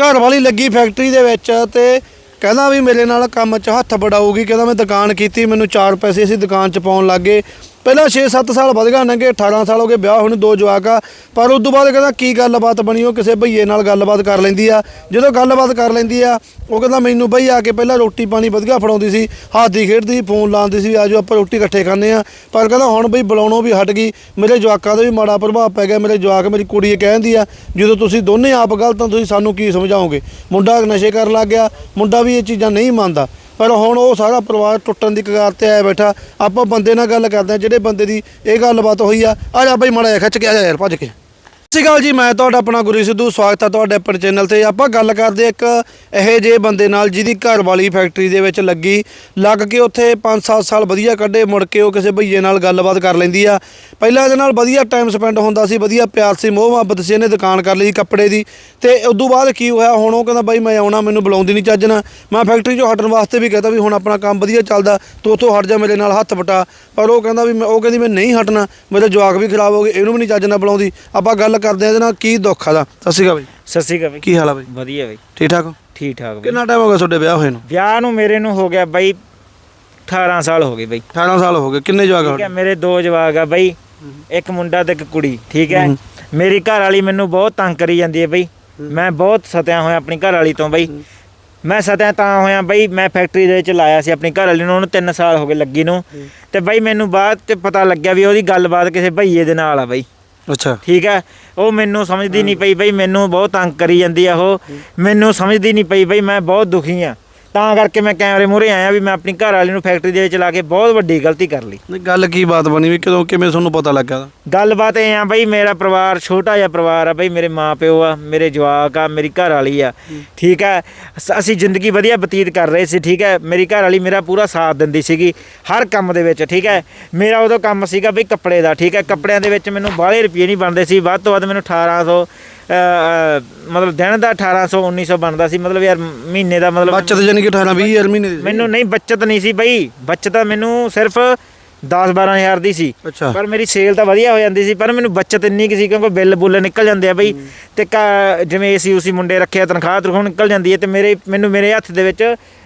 ਘਰ ਵਾਲੀ ਲੱਗੀ ਫੈਕਟਰੀ ਦੇ ਵਿੱਚ ਤੇ ਕਹਿੰਦਾ ਵੀ ਮੇਰੇ ਨਾਲ ਕੰਮ 'ਚ ਹੱਥ ਬੜਾਊਗੀ ਕਹਿੰਦਾ ਮੈਂ ਦੁਕਾਨ ਕੀਤੀ, ਮੈਨੂੰ 4 ਪੈਸੇ ਅਸੀਂ ਦੁਕਾਨ 'ਚ ਪਾਉਣ ਲੱਗੇ ਪਹਿਲਾਂ 6-7 ਸਾਲ ਵਧ ਗਿਆ ਨੰਗੇ 18 ਸਾਲ ਹੋ ਗਏ ਵਿਆਹ ਹੁਣ ਦੋ ਜਵਾਕ ਆ। ਪਰ ਉਸ ਤੋਂ ਬਾਅਦ ਕਹਿੰਦਾ, ਕੀ ਗੱਲਬਾਤ ਬਣੀ ਉਹ? ਕਿਸੇ ਭਈਏ ਨਾਲ ਗੱਲਬਾਤ ਕਰ ਲੈਂਦੀ ਆ। ਜਦੋਂ ਗੱਲਬਾਤ ਕਰ ਲੈਂਦੀ ਆ, ਉਹ ਕਹਿੰਦਾ, ਮੈਨੂੰ ਬਈ ਆ ਕੇ ਪਹਿਲਾਂ ਰੋਟੀ ਪਾਣੀ ਵਧੀਆ ਫੜਾਉਂਦੀ ਸੀ, ਹਾਥੀ ਖੇਡਦੀ ਸੀ, ਫੋਨ ਲਾਉਂਦੀ ਸੀ ਆਜੋ ਆਪਾਂ ਰੋਟੀ ਇਕੱਠੇ ਖਾਂਦੇ ਆ। ਪਰ ਕਹਿੰਦਾ, ਹੁਣ ਬਈ ਬੁਲਾਉਣੋਂ ਵੀ ਹਟ ਗਈ। ਮੇਰੇ ਜਵਾਕਾਂ ਦਾ ਵੀ ਮਾੜਾ ਪ੍ਰਭਾਵ ਪੈ ਗਿਆ, ਮੇਰੇ ਜਵਾਕ, ਮੇਰੀ ਕੁੜੀ ਇਹ ਕਹਿੰਦੀ ਆ, ਜਦੋਂ ਤੁਸੀਂ ਦੋਨੇ ਆਪ ਗਲਤ ਤਾਂ ਤੁਸੀਂ ਸਾਨੂੰ ਕੀ ਸਮਝਾਓਗੇ? ਮੁੰਡਾ ਨਸ਼ੇ ਕਰਨ ਲੱਗ ਗਿਆ, ਮੁੰਡਾ ਵੀ ਇਹ ਚੀਜ਼ਾਂ ਨਹੀਂ ਮੰਨਦਾ। ਪਰ ਹੁਣ ਉਹ ਸਾਰਾ ਪਰਿਵਾਰ ਟੁੱਟਣ ਦੀ ਕਗਾਰ ਤੇ ਆਇਆ ਬੈਠਾ। ਆਪਾਂ ਬੰਦੇ ਨਾਲ ਗੱਲ ਕਰਦੇ ਆ ਜਿਹੜੇ ਬੰਦੇ ਦੀ ਇਹ ਗੱਲਬਾਤ ਹੋਈ ਆ ਆ ਜਾ ਬਈ ਮਾੜਾ ਜਿਹਾ ਖਿੱਚ ਕੇ ਆ ਜਾ ਯਾਰ, ਭੱਜ ਕੇ। ਸਤਿ ਸ਼੍ਰੀ ਅਕਾਲ ਜੀ, ਮੈਂ ਤੁਹਾਡਾ ਆਪਣਾ ਗੁਰੂ ਸਿੱਧੂ, ਸਵਾਗਤ ਹੈ ਤੁਹਾਡੇ ਆਪਣੇ ਚੈਨਲ ਤੇ। ਆਪਾਂ ਗੱਲ ਕਰਦੇ ਇੱਕ ਇਹੋ ਜਿਹੇ ਬੰਦੇ ਨਾਲ ਜਿਹਦੀ ਘਰ ਵਾਲੀ ਫੈਕਟਰੀ ਦੇ ਵਿੱਚ ਲੱਗੀ। ਲੱਗ ਕੇ ਉੱਥੇ 5-7 ਸਾਲ ਵਧੀਆ ਕੱਢੇ, ਮੁੜ ਕੇ ਉਹ ਕਿਸੇ ਭਈਏ ਨਾਲ ਗੱਲਬਾਤ ਕਰ ਲੈਂਦੀ ਆ। ਪਹਿਲਾਂ ਇਹਦੇ ਨਾਲ ਵਧੀਆ ਟਾਈਮ ਸਪੈਂਡ ਹੁੰਦਾ ਸੀ, ਵਧੀਆ ਪਿਆਰ ਸੀ, ਮੋਹ ਮੁਹੱਬਤ ਸੀ, ਇਹਨੇ ਦੁਕਾਨ ਕਰ ਲਈ ਕੱਪੜੇ ਦੀ। ਤੇ ਤੋਂ ਬਾਅਦ ਕੀ ਹੋਇਆ, ਹੁਣ ਉਹ ਕਹਿੰਦਾ, ਬਾਈ ਮੈਂ ਆਉਣਾ, ਮੈਨੂੰ ਬੁਲਾਉਂਦੀ ਨਹੀਂ ਚੱਜਣਾ ਮੈਂ ਫੈਕਟਰੀ 'ਚੋਂ ਹਟਣ ਵਾਸਤੇ ਵੀ ਕਹਤਾ ਵੀ ਹੁਣ ਆਪਣਾ ਕੰਮ ਵਧੀਆ ਚੱਲਦਾ, ਤੂੰ ਉੱਥੋਂ ਹਟ ਜਾ ਮੇਰੇ ਨਾਲ, ਹੱਥ ਵਟਾ। ਪਰ ਉਹ ਕਹਿੰਦਾ ਵੀ ਮੈਂ, ਉਹ ਕਹਿੰਦੀ, ਮੈਂ ਨਹੀਂ ਹਟਣਾ, ਮੇਰੇ ਜਵਾਕ ਵੀ ਖਰਾਬ ਹੋ ਗਏ, ਇਹਨੂੰ ਵੀ ਨਹੀਂ ਚੱਜਣਾ ਬੁਲਾਉਂਦੀ। ਆਪਾਂ ਗੱਲ ਕਰਦੇ ਆ ਇਹਦੇ ਨਾਲ ਕੀ ਦੁੱਖ ਆਦਾ ਸਤਿ ਸ਼੍ਰੀ ਅਕਾਲ ਬਾਈ। ਸਤਿ ਸ਼੍ਰੀ ਅਕਾਲ ਬਈ। ਕੀ ਹਾਲ ਆ ਬਾਈ? ਵਧੀਆ ਬਈ। ਠੀਕ ਠਾਕ ਹੋ? ਠੀਕ ਠਾਕ ਬਈ। ਕਿੰਨਾ ਟਾਈਮ ਹੋ ਗਿਆ ਤੁਹਾਡੇ ਵਿਆਹ ਹੋਏ ਨੂੰ? ਵਿਆਹ ਨੂੰ ਮੇਰੇ ਨੂੰ ਹੋ ਗਿਆ ਬਈ 18 ਸਾਲ ਹੋ ਗਏ ਬਈ। 18 ਸਾਲ ਹੋ ਗਏ। ਕਿੰਨੇ ਜਵਾਕ ਠੀਕ ਹੈ ਤੁਹਾਡੇ? ਮੇਰੇ ਦੋ ਜਵਾਕ ਆ ਬਈ ਇੱਕ ਮੁੰਡਾ ਤੇ ਇੱਕ ਕੁੜੀ ਠੀਕ ਹੈ? ਮੇਰੀ ਘਰ ਵਾਲੀ ਮੈਨੂੰ ਬਹੁਤ ਤੰਗ ਕਰੀ ਜਾਂਦੀ ਹੈ ਬਈ। ਮੈਂ ਬਹੁਤ ਸਤਿਆ ਹੋਇਆ ਆਪਣੀ ਘਰ ਵਾਲੀ ਤੋਂ ਬਈ। ਮੈਂ ਸਤਿਆ ਤਾਂ ਹੋਇਆ ਬਈ ਮੈਂ ਫੈਕਟਰੀ ਦੇ ਵਿੱਚ ਲਾਇਆ ਸੀ ਆਪਣੀ ਘਰ ਵਾਲੀ ਨੂੰ ਉਹਨੂੰ 3 ਸਾਲ ਹੋ ਗਏ ਲੱਗੀ ਨੂੰ। ਤੇ ਬਈ ਮੈਨੂੰ ਬਾਅਦ ਚ ਪਤਾ ਲੱਗਿਆ ਵੀ ਉਹਦੀ ਗੱਲਬਾਤ ਕਿਸੇ ਭਈਏ ਦੇ ਨਾਲ ਆ ਬਈ। ਅੱਛਾ। ਠੀਕ ਹੈ? ਉਹ ਮੈਨੂੰ ਸਮਝਦੀ ਨਹੀਂ ਪਈ, ਬਈ ਮੈਨੂੰ ਬਹੁਤ ਤੰਗ ਕਰੀ ਜਾਂਦੀ ਆ ਉਹ। ਮੈਨੂੰ ਸਮਝਦੀ ਨਹੀਂ ਪਈ, ਬਈ ਮੈਂ ਬਹੁਤ ਦੁਖੀ ਆ। ਤਾਂ ਕਰਕੇ ਮੈਂ ਕੈਮਰੇ ਮੂਹਰੇ ਆਇਆ ਵੀ ਮੈਂ ਆਪਣੀ ਘਰ ਵਾਲੀ ਨੂੰ ਫੈਕਟਰੀ ਦੇ ਵਿੱਚ ਲਾ ਕੇ ਬਹੁਤ ਵੱਡੀ ਗਲਤੀ ਕਰ ਲਈ। ਨਹੀਂ ਗੱਲ ਕੀ ਬਾਤ ਬਣੀ ਵੀ ਕਦੋਂ ਕਿਵੇਂ ਤੁਹਾਨੂੰ ਪਤਾ ਲੱਗਾ? ਗੱਲਬਾਤ ਇਹ ਆ ਬਈ ਮੇਰਾ ਪਰਿਵਾਰ ਛੋਟਾ ਜਿਹਾ ਪਰਿਵਾਰ ਆ ਬਈ ਮੇਰੇ ਮਾਪਿਓ ਆ ਮੇਰੇ ਜਵਾਕ ਆ ਮੇਰੀ ਘਰ ਵਾਲੀ ਆ। ਠੀਕ ਹੈ ਅਸੀਂ ਜ਼ਿੰਦਗੀ ਵਧੀਆ ਬਤੀਤ ਕਰ ਰਹੇ ਸੀ ਠੀਕ ਹੈ। ਮੇਰੀ ਘਰ ਵਾਲੀ ਮੇਰਾ ਪੂਰਾ ਸਾਥ ਦਿੰਦੀ ਸੀਗੀ ਹਰ ਕੰਮ ਦੇ ਵਿੱਚ ਠੀਕ ਹੈ। ਮੇਰਾ ਉਦੋਂ ਕੰਮ ਸੀਗਾ ਬਈ ਕੱਪੜੇ ਦਾ ਠੀਕ ਹੈ। ਕੱਪੜਿਆਂ ਦੇ ਵਿੱਚ ਮੈਨੂੰ ਬਾਹਲੇ ਰੁਪਏ ਨਹੀਂ ਬਣਦੇ ਸੀ ਵੱਧ ਤੋਂ ਵੱਧ ਮੈਨੂੰ 1800 ਅ, ਅ, ਮਤਲਬ ਦਿਨ ਦਾ 1800 1900 ਬਣਦਾ ਸੀ। ਮਤਲਬ ਯਾਰ ਮਹੀਨੇ ਦਾ ਮਤਲਬ ਬੱਚਤ ਜਾਨੀ ਕਿ 18 20 ਹਜ਼ਾਰ ਮਹੀਨੇ ਦੀ। ਮੈਨੂੰ ਨਹੀਂ ਬੱਚਤ ਨਹੀਂ ਸੀ ਬਈ। ਬੱਚਤ ਤਾਂ ਮੈਨੂੰ ਸਿਰਫ 10 12000 ਦੀ ਸੀ। ਪਰ ਮੇਰੀ ਸੇਲ ਤਾਂ ਵਧੀਆ ਹੋ ਜਾਂਦੀ ਸੀ ਪਰ ਮੈਨੂੰ ਬੱਚਤ ਇੰਨੀ ਕਿ ਸੀ ਕਿਉਂਕਿ ਬਿੱਲ ਬੁੱਲ ਨਿਕਲ ਜਾਂਦੇ ਆ ਬਈ। ਤੇ ਜਿਵੇਂ ਏਸੀ ਉਸੀ ਮੁੰਡੇ ਰੱਖਿਆ ਤਨਖਾਹ ਤਨਖਾਹ ਨਿਕਲ ਜਾਂਦੀ ਹੈ ਤੇ ਮੇਰੇ ਮੈਨੂੰ ਮੇਰੇ ਹੱਥ ਦੇ ਵਿੱਚ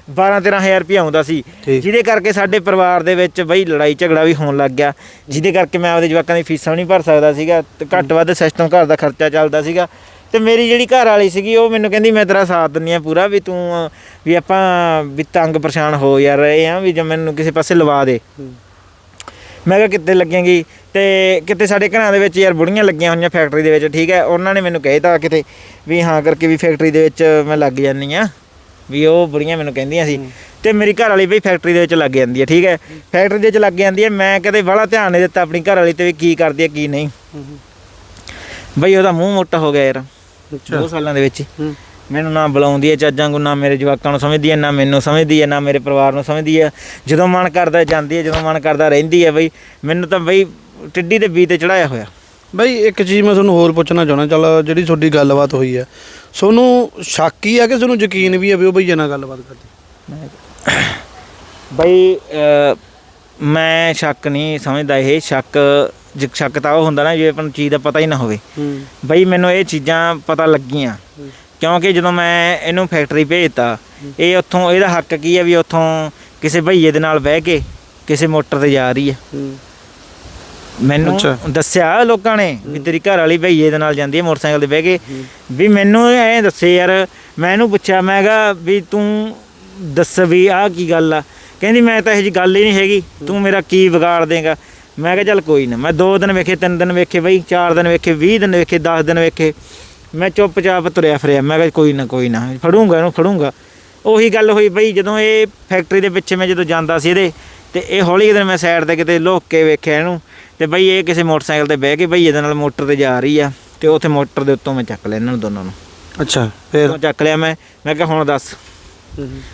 12 13000 ਰੁਪਏ ਆਉਂਦਾ ਸੀ। ਜਿਹਦੇ ਕਰਕੇ ਸਾਡੇ ਪਰਿਵਾਰ ਦੇ ਵਿੱਚ ਬਈ ਲੜਾਈ ਝਗੜਾ ਵੀ ਹੋਣ ਲੱਗ ਗਿਆ। ਜਿਹਦੇ ਕਰਕੇ ਮੈਂ ਆਪਦੇ ਜਵਾਕਾਂ ਦੀ ਫੀਸਾਂ ਨਹੀਂ ਭਰ ਸਕਦਾ ਸੀਗਾ ਤੇ ਘੱਟ ਵੱਧ ਸਿਸਟਮ ਘਰ ਦਾ ਖਰਚਾ ਚੱਲਦਾ ਸੀਗਾ। ਤੇ ਮੇਰੀ ਜਿਹੜੀ ਘਰ ਵਾਲੀ ਸੀਗੀ ਉਹ ਮੈਨੂੰ ਕਹਿੰਦੀ ਮੈਂ ਤੇਰਾ ਸਾਥ ਦਿੰਨੀ ਆ ਪੂਰਾ ਵੀ ਤੂੰ ਵੀ ਆਪਾਂ ਵੀ ਤੰਗ ਪਰੇਸ਼ਾਨ ਹੋ ਯਾਰ ਰਹੇ ਆ ਵੀ ਜੇ ਮੈਨੂੰ ਕਿਸੇ ਪਾਸੇ ਲਵਾ ਦੇ। ਮੈਂ ਕਿਹਾ ਕਿੱਥੇ ਲੱਗੇਗੀ? ਤੇ ਕਿਤੇ ਸਾਡੇ ਘਰਾਂ ਦੇ ਵਿੱਚ ਯਾਰ ਬੁੜੀਆਂ ਲੱਗੀਆਂ ਹੋਈਆਂ ਫੈਕਟਰੀ ਦੇ ਵਿੱਚ ਠੀਕ ਹੈ। ਉਹਨਾਂ ਨੇ ਮੈਨੂੰ ਕਹਿਤਾ ਕਿਤੇ ਵੀ ਹਾਂ ਕਰਕੇ ਵੀ ਫੈਕਟਰੀ ਦੇ ਵਿੱਚ ਮੈਂ ਲੱਗ ਜਾਂਦੀ ਆ ਵੀ ਉਹ ਬੁੜੀਆਂ ਮੈਨੂੰ ਕਹਿੰਦੀਆਂ ਸੀ। ਤੇ ਮੇਰੀ ਘਰ ਵਾਲੀ ਵੀ ਫੈਕਟਰੀ ਦੇ ਵਿੱਚ ਲੱਗ ਜਾਂਦੀ ਹੈ ਠੀਕ ਹੈ? ਫੈਕਟਰੀ ਦੇ ਵਿੱਚ ਲੱਗ ਜਾਂਦੀ ਹੈ ਮੈਂ ਕਦੇ ਬੜਾ ਧਿਆਨ ਨਹੀਂ ਦਿੱਤਾ ਆਪਣੀ ਘਰ ਵਾਲੀ ਤੇ ਵੀ ਕੀ ਕਰਦੀ ਹੈ ਕੀ ਨਹੀਂ। ਬਈ ਉਹਦਾ ਮੂੰਹ ਮੋਟਾ ਹੋ ਗਿਆ ਯਾਰ ਦੋ ਸਾਲਾਂ ਦੇ ਵਿੱਚ। ਮੈਨੂੰ ਨਾ ਬੁਲਾਉਂਦੀ ਹੈ ਚਾਜਾਂ ਨੂੰ ਨਾ ਮੇਰੇ ਜਵਾਕਾਂ ਨੂੰ ਸਮਝਦੀ ਹੈ ਨਾ ਮੈਨੂੰ ਸਮਝਦੀ ਹੈ ਨਾ ਮੇਰੇ ਪਰਿਵਾਰ ਨੂੰ ਸਮਝਦੀ ਹੈ। ਜਦੋਂ ਮਨ ਕਰਦਾ ਜਾਂਦੀ ਹੈ ਜਦੋਂ ਮਨ ਕਰਦਾ ਰਹਿੰਦੀ ਹੈ ਬਈ ਮੈਨੂੰ ਤਾਂ ਬਈ ਟਿੱਡੀ ਦੇ ਬੀ ਤੇ ਚੜਾਇਆ ਹੋਇਆ। ਬਈ ਇੱਕ ਚੀਜ਼ ਮੈਂ ਤੁਹਾਨੂੰ ਹੋਰ ਪੁੱਛਣਾ ਚਾਹਣਾ ਚੱਲ ਜਿਹੜੀ ਤੁਹਾਡੀ ਗੱਲਬਾਤ ਹੋਈ ਹੈ ਤੁਹਾਨੂੰ ਸ਼ੱਕ ਹੀ ਆ ਕਿ ਤੁਹਾਨੂੰ ਯਕੀਨ ਵੀ ਹੈ ਵੀ ਉਹ ਭਈਏ ਨਾਲ ਗੱਲਬਾਤ ਕਰਦੀ? ਬਈ ਮੈਂ ਸ਼ੱਕ ਨਹੀਂ ਸਮਝਦਾ ਇਹ ਸ਼ੱਕ ਸ਼ੱਕ ਤਾਂ ਉਹ ਹੁੰਦਾ ਨਾ ਜੇ ਆਪਾਂ ਚੀਜ਼ ਦਾ ਪਤਾ ਹੀ ਨਾ ਹੋਵੇ। ਬਈ ਮੈਨੂੰ ਇਹ ਚੀਜ਼ਾਂ ਪਤਾ ਲੱਗੀਆਂ ਕਿਉਂਕਿ ਜਦੋਂ ਮੈਂ ਇਹਨੂੰ ਫੈਕਟਰੀ ਭੇਜਤਾ ਇਹ ਉੱਥੋਂ ਇਹਦਾ ਹੱਕ ਕੀ ਹੈ ਵੀ ਉੱਥੋਂ ਕਿਸੇ ਭਈਏ ਦੇ ਨਾਲ ਬਹਿ ਕੇ ਕਿਸੇ ਮੋਟਰ ਤੇ ਜਾ ਰਹੀ ਹੂੰ। ਮੈਨੂੰ ਅੱਛਾ। ਦੱਸਿਆ ਲੋਕਾਂ ਨੇ ਵੀ ਤੇਰੀ ਘਰ ਵਾਲੀ ਭਈਏ ਦੇ ਨਾਲ ਜਾਂਦੀ ਹੈ ਮੋਟਰਸਾਈਕਲ ਤੇ ਬਹਿ ਕੇ ਵੀ ਮੈਨੂੰ ਐਂ ਦੱਸੇ ਯਾਰ ਮੈਂ ਇਹਨੂੰ ਪੁੱਛਿਆ ਮੈਂ ਕਿਹਾ ਵੀ ਤੂੰ ਦੱਸ ਵੀ ਆਹ ਕੀ ਗੱਲ ਆ? ਕਹਿੰਦੀ ਮੈਂ ਤਾਂ ਇਹੋ ਜੀ ਗੱਲ ਹੀ ਨਹੀਂ ਹੈਗੀ ਤੂੰ ਮੇਰਾ ਕੀ ਵਿਗਾੜ ਦੇਗਾ? ਮੈਂ ਕਿਹਾ ਚੱਲ ਕੋਈ ਨਾ ਮੈਂ 2 ਦਿਨ ਵੇਖੇ 3 ਦਿਨ ਵੇਖੇ ਬਈ 4 ਦਿਨ ਵੇਖੇ 20 ਦਿਨ ਵੇਖੇ 10 ਦਿਨ ਵੇਖੇ ਮੈਂ ਚੁੱਪਚਾਪ ਤੁਰਿਆ ਫਿਰਿਆ ਮੈਂ ਕਿਹਾ ਕੋਈ ਨਾ ਕੋਈ ਨਾ ਫੜੂੰਗਾ ਇਹਨੂੰ ਫੜੂੰਗਾ। ਉਹੀ ਗੱਲ ਹੋਈ ਬਈ ਜਦੋਂ ਇਹ ਫੈਕਟਰੀ ਦੇ ਪਿੱਛੇ ਮੈਂ ਜਦੋਂ ਜਾਂਦਾ ਸੀ ਇਹਦੇ ਤੇ ਇਹ ਹੌਲੀ ਦਿਨ ਮੈਂ ਸਾਈਡ ਤੇ ਕਿਤੇ ਲੁੱਕ ਕੇ ਵੇਖਿਆ ਇਹਨੂੰ ਤੇ ਬਈ ਇਹ ਕਿਸੇ ਮੋਟਰਸਾਈਕਲ ਤੇ ਬਹਿ ਕੇ ਬਈ ਇਹਦੇ ਨਾਲ ਮੋਟਰ ਤੇ ਜਾ ਰਹੀ ਆ ਤੇ ਉੱਥੇ ਮੋਟਰ ਦੇ ਉੱਤੋਂ ਮੈਂ ਚੱਕ ਲਿਆ ਇਹਨਾਂ ਨੂੰ ਦੋਨਾਂ ਨੂੰ। ਅੱਛਾ ਫੇਰ? ਚੱਕ ਲਿਆ ਮੈਂ ਮੈਂ ਕਿਹਾ ਹੁਣ ਦੱਸ।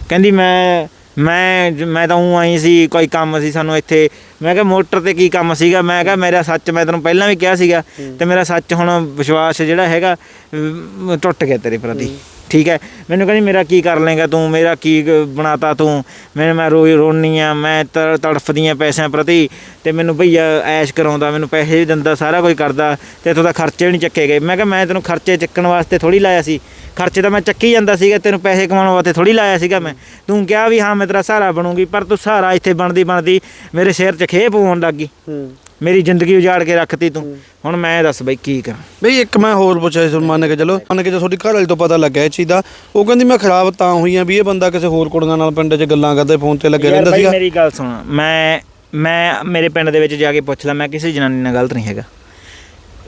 ਕਹਿੰਦੀ ਮੈਂ ਮੈਂ ਮੈਂ ਤਾਂ ਉਹ ਆਈ ਸੀ ਕੋਈ ਕੰਮ ਸੀ ਸਾਨੂੰ ਇੱਥੇ ਮੈਂ ਕਿਹਾ ਮੋਟਰ ਤੇ ਕੀ ਕੰਮ ਸੀਗਾ? ਮੈਂ ਕਿਹਾ ਮੇਰਾ ਸੱਚ ਮੈਂ ਤੈਨੂੰ ਪਹਿਲਾਂ ਵੀ ਕਿਹਾ ਸੀਗਾ ਤੇ ਮੇਰਾ ਸੱਚ ਹੁਣ ਵਿਸ਼ਵਾਸ ਜਿਹੜਾ ਹੈਗਾ ਟੁੱਟ ਗਿਆ ਤੇਰੇ ਪ੍ਰਤੀ। ਠੀਕ ਹੈ? ਮੈਨੂੰ ਕਹਿੰਦੀ ਮੇਰਾ ਕੀ ਕਰ ਲੇਗਾ ਤੂੰ? ਮੇਰਾ ਕੀ ਬਣਾਤਾ ਤੂੰ? ਮੈਂ ਮੈਂ ਰੋਈ ਰੋਨੀ ਆ ਮੈਂ ਤ- ਤੜਫਦੀਆਂ ਪੈਸਿਆਂ ਪ੍ਰਤੀ ਤੇ ਮੈਨੂੰ ਭਈਆ ਐਸ਼ ਕਰਾਉਂਦਾ ਮੈਨੂੰ ਪੈਸੇ ਵੀ ਦਿੰਦਾ ਸਾਰਾ ਕੁਝ ਕਰਦਾ ਤੇ ਇੱਥੋਂ ਦਾ ਖਰਚੇ ਵੀ ਨਹੀਂ ਚੱਕੇ ਗਏ। ਮੈਂ ਕਿਹਾ ਮੈਂ ਤੈਨੂੰ ਖਰਚੇ ਚੱਕਣ ਵਾਸਤੇ ਥੋੜੀ ਲਾਇਆ ਸੀ। ਖਰਚੇ ਤਾਂ ਮੈਂ ਚੱਕੀ ਜਾਂਦਾ ਸੀਗਾ ਤੈਨੂੰ ਪੈਸੇ ਕਮਾਉਣ ਵਾਸਤੇ ਥੋੜੀ ਲਾਇਆ ਸੀਗਾ ਮੈਂ। ਤੂੰ ਕਿਹਾ ਵੀ ਹਾਂ ਮੈਂ ਤੇਰਾ ਸਹਾਰਾ ਬਣੂੰਗੀ ਪਰ ਤੂੰ ਸਹਾਰਾ ਇੱਥੇ ਬਣਦੀ ਬਣਦੀ ਮੇਰੇ ਸਿਰ 'ਚ ਖੇਪ ਹੋਣ ਲੱਗੀ ਹੂੰ। ਮੇਰੀ ਜ਼ਿੰਦਗੀ ਉਜਾੜ ਕੇ ਰੱਖਤੀ ਤੂੰ। ਹੁਣ ਮੈਂ ਦੱਸ ਬਈ ਕੀ ਕਰਾਂ। ਬਈ ਇੱਕ ਮੈਂ ਹੋਰ ਪੁੱਛਿਆ ਸੀ ਮੰਨ ਕੇ ਚਲੋ ਮੰਨ ਕੇ ਜੇ ਤੁਹਾਡੀ ਘਰ ਵਾਲੀ ਤੋਂ ਪਤਾ ਲੱਗਿਆ ਇਹ ਚੀਜ਼ ਦਾ ਉਹ ਕਹਿੰਦੀ ਮੈਂ ਖਰਾਬ ਤਾਂ ਹੋਈ ਆ ਵੀ ਇਹ ਬੰਦਾ ਕਿਸੇ ਹੋਰ ਕੁੜੀਆਂ ਨਾਲ ਪਿੰਡ 'ਚ ਗੱਲਾਂ ਕਰਦਾ ਫੋਨ ਤੇ ਲੱਗਿਆ ਯਾਰ ਰਹਿੰਦਾ ਬਾਈ ਸੀਗਾ। ਮੇਰੀ ਗੱਲ ਸੁਣ ਮੈਂ ਮੈਂ ਮੇਰੇ ਪਿੰਡ ਦੇ ਵਿੱਚ ਜਾ ਕੇ ਪੁੱਛ ਲਾ ਮੈਂ ਕਿਸੇ ਜਨਾਨੀ ਨਾਲ ਗਲਤ ਨਹੀਂ ਹੈਗਾ।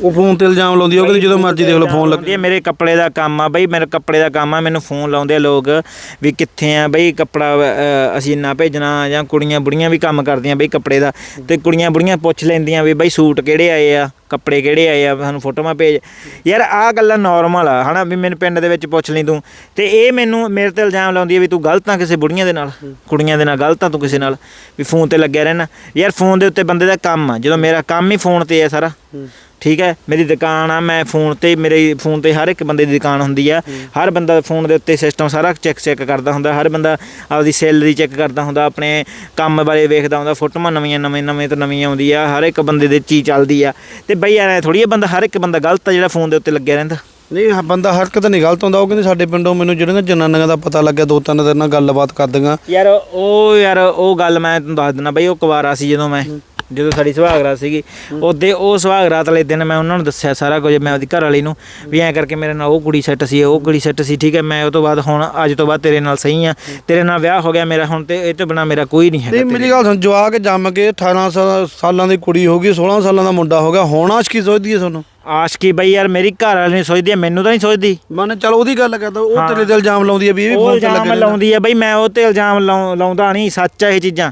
ਉਹ ਫੋਨ ਤੇ ਇਲਜ਼ਾਮ ਲਾਉਂਦੀ ਆ ਉਹ ਕਹਿੰਦੀ ਜਦੋਂ ਮਰਜ਼ੀ ਦੇਖ ਲਓ ਫੋਨ ਲੱਗ ਲਾਉਂਦੀ ਆ, ਮੇਰੇ ਕੱਪੜੇ ਦਾ ਕੰਮ ਆ ਬਈ ਮੇਰੇ ਕੱਪੜੇ ਦਾ ਕੰਮ ਆ ਮੈਨੂੰ ਫੋਨ ਲਾਉਂਦੇ ਆ ਲੋਕ ਵੀ ਕਿੱਥੇ ਆ ਬਈ ਕੱਪੜਾ ਅ, ਅਸੀਂ ਇੰਨਾ ਭੇਜਣਾ ਜਾਂ ਕੁੜੀਆਂ ਬੁੜੀਆਂ ਵੀ ਕੰਮ ਕਰਦੀਆਂ ਬਈ ਕੱਪੜੇ ਦਾ ਤੇ ਕੁੜੀਆਂ ਬੁੜੀਆਂ ਪੁੱਛ ਲੈਂਦੀਆਂ ਵੀ ਬਈ ਸੂਟ ਕਿਹੜੇ ਆਏ ਆ ਕੱਪੜੇ ਕਿਹੜੇ ਆਏ ਆ ਸਾਨੂੰ ਫੋਟੋਆਂ ਭੇਜ। ਯਾਰ ਆਹ ਗੱਲਾਂ ਨਾਰਮਲ ਆ ਹਨਾ ਵੀ ਮੈਨੂੰ ਪਿੰਡ ਦੇ ਵਿੱਚ ਪੁੱਛ ਲਈ ਤੂੰ ਤੇ ਇਹ ਮੈਨੂੰ ਮੇਰੇ ਤੇ ਇਲਜ਼ਾਮ ਲਾਉਂਦੀ ਆ ਵੀ ਤੂੰ ਗਲਤ ਆ ਕਿਸੇ ਬੁੜੀਆਂ ਦੇ ਨਾਲ ਕੁੜੀਆਂ ਦੇ ਨਾਲ ਗਲਤ ਆ ਤੂੰ ਕਿਸੇ ਨਾਲ ਵੀ ਫੋਨ ਤੇ ਲੱਗਿਆ ਰਹਿਣਾ। ਯਾਰ ਫੋਨ ਦੇ ਉੱਤੇ ਬੰਦੇ ਦਾ ਕੰਮ ਆ ਜਦੋਂ ਮੇਰਾ ਕੰਮ ਹੀ ਫੋਨ ਤੇ ਆ ਸਾਰਾ ਠੀਕ ਹੈ? ਮੇਰੀ ਦੁਕਾਨ ਆ ਮੈਂ ਫੋਨ ਤੇ ਮੇਰੇ ਫੋਨ ਤੇ ਹਰ ਇੱਕ ਬੰਦੇ ਦੀ ਦੁਕਾਨ ਹੁੰਦੀ ਆ। ਹਰ ਬੰਦਾ ਫੋਨ ਦੇ ਉੱਤੇ ਸਿਸਟਮ ਸਾਰਾ ਚੈੱਕ ਚੈੱਕ ਕਰਦਾ ਹੁੰਦਾ। ਹਰ ਬੰਦਾ ਆਪਦੀ ਸੈਲਰੀ ਚੈੱਕ ਕਰਦਾ ਹੁੰਦਾ ਆਪਣੇ ਕੰਮ ਬਾਰੇ ਵੇਖਦਾ ਹੁੰਦਾ। ਫੋਟੋਆਂ ਨਵੀਆਂ ਨਵੇਂ ਨਵੇਂ ਤੋਂ ਨਵੀਂ ਆਉਂਦੀ ਆ। ਹਰ ਇੱਕ ਬੰਦੇ ਦੇ ਚੀਜ਼ ਚੱਲਦੀ ਆ। ਤੇ ਬਈ ਐ ਥੋੜੀ ਬੰਦਾ ਹਰ ਇੱਕ ਬੰਦਾ ਗਲਤ ਆ ਜਿਹੜਾ ਫੋਨ ਦੇ ਉੱਤੇ ਲੱਗਿਆ ਰਹਿੰਦਾ। ਨਹੀਂ ਬੰਦਾ ਹਰਕਤ ਨਹੀਂ ਗਲਤ ਹੁੰਦਾ। ਉਹ ਕਹਿੰਦੇ ਸਾਡੇ ਪਿੰਡੋਂ ਮੈਨੂੰ ਜਿਹੜੀਆਂ ਜਨਾਨੀਆਂ ਦਾ ਪਤਾ ਲੱਗਿਆ ਦੋ ਤਿੰਨ ਦਿਨ ਨਾਲ ਗੱਲਬਾਤ ਕਰਦੀਆਂ ਯਾਰ ਉਹ ਯਾਰ ਉਹ ਗੱਲ ਮੈਂ ਤੁਹਾਨੂੰ ਦੱਸ ਦਿੰਦਾ। ਬਈ ਉਹ ਕੁਵਾਰਾ ਸੀ ਜਦੋਂ ਮੈਂ। ਜਦੋਂ ਸਾਡੀ ਸੁਹਾਗ ਰਾਤ ਸੀਗੀ ਉਹਦੇ ਉਹ ਸੁਹਾਗ ਰਾਤ ਵਾਲੇ ਦਿਨ ਮੈਂ ਉਹਨਾਂ ਨੂੰ ਦੱਸਿਆ ਸਾਰਾ ਕੁਝ ਮੈਂ ਉਹਦੀ ਘਰ ਵਾਲੀ ਨੂੰ ਵੀ ਐਂ ਕਰਕੇ ਮੇਰੇ ਨਾਲ ਉਹ ਕੁੜੀ ਸੈੱਟ ਸੀ ਉਹ ਕੁੜੀ ਸੈੱਟ ਸੀ ਠੀਕ ਹੈ ਮੈਂ ਉਹ ਤੋਂ ਬਾਅਦ ਹੁਣ ਅੱਜ ਤੋਂ ਬਾਅਦ ਤੇਰੇ ਨਾਲ ਸਹੀ ਆ ਤੇਰੇ ਨਾਲ ਵਿਆਹ ਹੋ ਗਿਆ ਮੇਰਾ ਹੁਣ ਤੇ ਇਹ ਤੋਂ ਬਿਨਾ ਮੇਰਾ ਕੋਈ ਨਹੀਂ ਹੈਗਾ ਮੇਰੀ ਗੱਲ ਸੁਣ ਜਵਾਕ ਜੰਮ ਕੇ 18 ਸਾ- ਸਾਲਾਂ ਦੀ ਕੁੜੀ ਹੋ ਗਈ 16 ਸਾਲਾਂ ਦਾ ਮੁੰਡਾ ਹੋ ਗਿਆ ਹੁਣ ਆਸ਼ ਕੀ ਸੋਚਦੀ ਹੈ ਤੁਹਾਨੂੰ? ਆਸ਼ਕੀ ਬਈ ਯਾਰ ਮੇਰੀ ਘਰ ਵਾਲੀ ਨਹੀਂ ਸੋਚਦੀ ਮੈਨੂੰ ਤਾਂ ਨਹੀਂ ਸੋਚਦੀ। ਮਨ ਚਲ ਉਹਦੀ ਗੱਲ ਕਰਦਾ ਉਹ ਤੇਰੇ ਤੇ ਇਲਜ਼ਾਮ ਲਾਉਂਦੀ ਹੈ ਵੀ ਇਹ ਵੀ ਉਹ ਫੋਨ ਤੇ ਇਲਜ਼ਾਮ ਲੱਗਿਆ ਲਾਉਂਦੀ ਹੈ ਬਈ ਮੈਂ ਉਹ ਤੇ ਇਲਜ਼ਾਮ ਲਾਉ- ਲਾਉਂਦਾ ਨਹੀਂ ਸੱਚ ਆ ਇਹ ਚੀਜ਼ਾਂ।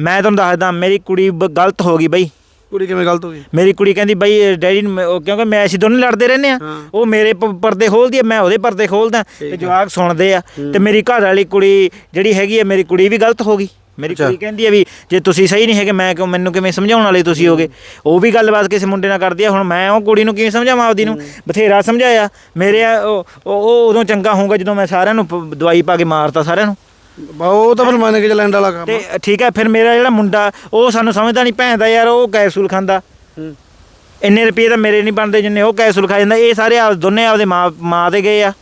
ਮੈਂ ਤੁਹਾਨੂੰ ਦੱਸਦਾ ਮੇਰੀ ਕੁੜੀ ਬ- ਗਲਤ ਹੋ ਗਈ ਬਈ। ਕੁੜੀ ਕਿਵੇਂ ਗਲਤ ਹੋ ਗਈ? ਮੇਰੀ ਕੁੜੀ ਕਹਿੰਦੀ ਬਈ ਡੈਡੀ ਨੂੰ ਮੈਂ- ਉਹ ਕਿਉਂਕਿ ਮੈਂ ਅਸੀਂ ਦੋਨੇ ਲੜਦੇ ਰਹਿੰਦੇ ਆ। ਹਾਂ। ਉਹ ਮੇਰੇ ਪ- ਪਰਦੇ ਖੋਲਦੀ ਆ ਮੈਂ ਉਹਦੇ ਪਰਦੇ ਖੋਲਦਾ। ਤੇ ਜਵਾਕ ਸੁਣਦੇ ਆ। ਤੇ ਮੇਰੀ ਘਰ ਵਾਲੀ ਕੁੜੀ ਜਿਹੜੀ ਹੈਗੀ ਆ ਮੇਰੀ ਕੁੜੀ ਵੀ ਗਲਤ ਹੋ ਗਈ। ਮੇਰੀ। ਕੁੜੀ ਕਹਿੰਦੀ ਆ ਵੀ ਜੇ ਤੁਸੀਂ ਸਹੀ ਨਹੀਂ ਹੈਗੇ ਮੈਂ ਕਿਉਂ ਮੈਨੂੰ ਕਿਵੇਂ ਸਮਝਾਉਣ ਵਾਲੇ ਤੁਸੀਂ ਹੋਗੇ? ਉਹ ਵੀ ਗੱਲਬਾਤ ਕਿਸੇ ਮੁੰਡੇ ਨਾਲ ਕਰਦੀ ਆ ਹੁਣ ਮੈਂ ਉਹ ਕੁੜੀ ਨੂੰ ਕਿਵੇਂ ਸਮਝਾਵਾਂ ਆਪਦੀ ਨੂੰ? ਬਥੇਰਾ ਸਮਝਾਇਆ। ਮੇਰੇ ਆ- ਉਹ ਉਹ- ਉਹ ਉਦੋਂ ਚੰਗਾ ਹੋਊਗਾ ਜਦੋਂ ਮੈਂ ਸਾਰਿਆਂ ਨੂੰ ਪ- ਦਵਾਈ ਪਾ ਕੇ ਮਾਰਤਾ ਸਾਰਿਆਂ ਨੂੰ। ਬਾ ਉਹ ਤਾਂ ਫਿਰ ਮੰਨ ਕੇ ਚੱਲਣ ਵਾਲਾ ਕੰਮ ਤੇ ਠੀਕ ਹੈ ਫਿਰ ਮੇਰਾ ਜਿਹੜਾ ਮੁੰਡਾ ਉਹ ਸਾਨੂੰ ਸਮਝਦਾ ਨਹੀਂ ਭੈਣ ਦਾ ਯਾਰ ਉਹ ਕੈਸੂਲ ਖਾਂਦਾ। ਹੂੰ। ਇੰਨੇ ਰੁਪਏ ਤਾਂ ਮੇਰੇ ਨਹੀਂ ਬਣਦੇ ਜਿੰਨੇ ਉਹ ਕੈਸੂਲ ਖਾ ਜਾਂਦਾ। ਇਹ ਸਾਰੇ ਆਪ ਦੋਨੇ ਆਪਦੇ ਮਾਂ ਮਾਂ ਦੇ ਗਏ ਆ।